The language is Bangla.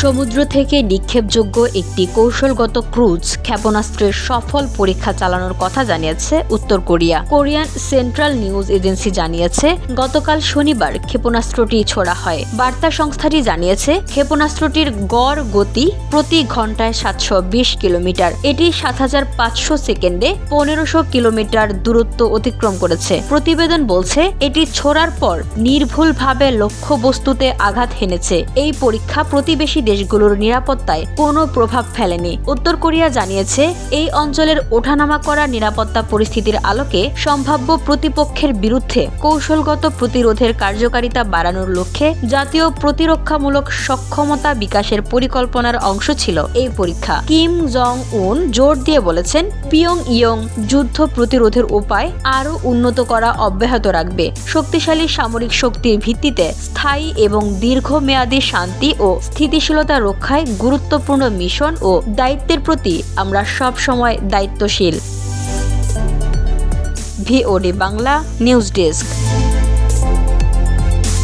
সমুদ্র থেকে নিক্ষেপযোগ্য একটি কৌশলগত ক্রুজ ক্ষেপণাস্ত্রের সফল পরীক্ষা চালানোর কথা জানিয়েছে উত্তর Korea. Korean central news agency জানিয়েছে, গতকাল শনিবার ক্ষেপণাস্ত্রটি ছোড়া হয়। বার্তা সংস্থাটি জানিয়েছে, ক্ষেপণাস্ত্রটির গড় গতি প্রতি ঘন্টায় সাতশো বিশ কিলোমিটার। এটি সাত হাজার পাঁচশো সেকেন্ডে পনেরোশো কিলোমিটার দূরত্ব অতিক্রম করেছে। প্রতিবেদন বলছে, এটি ছোড়ার পর নির্ভুলভাবে লক্ষ্যবস্তুতে আঘাত হেনেছে। এই পরীক্ষা প্রতিবেশী দেশগুলোর নিরাপত্তায় কোনো প্রভাব ফেলেনি। উত্তর কোরিয়া জানিয়েছে, এই অঞ্চলের ওঠানামা করা নিরাপত্তা পরিস্থিতির আলোকে সম্ভাব্য প্রতিপক্ষের বিরুদ্ধে কৌশলগত প্রতিরোধের কার্যকারিতা বাড়ানোর লক্ষ্যে জাতীয় প্রতিরক্ষামূলক সক্ষমতা বিকাশের পরিকল্পনার অংশ ছিল এই পরীক্ষা। কিম জং উন জোর দিয়ে বলেছেন পিয়ং ইয়ং যুদ্ধ প্রতিরোধের উপায় আরও উন্নত করা অব্যাহত রাখবে। শক্তিশালী সামরিক শক্তির ভিত্তিতে স্থায়ী এবং দীর্ঘমেয়াদী শান্তি ও স্থিতিশীলতা রক্ষায় গুরুত্বপূর্ণ মিশন ও দায়িত্বের প্রতি আমরা সব সময় দায়িত্বশীল। VOD Bangla news desk.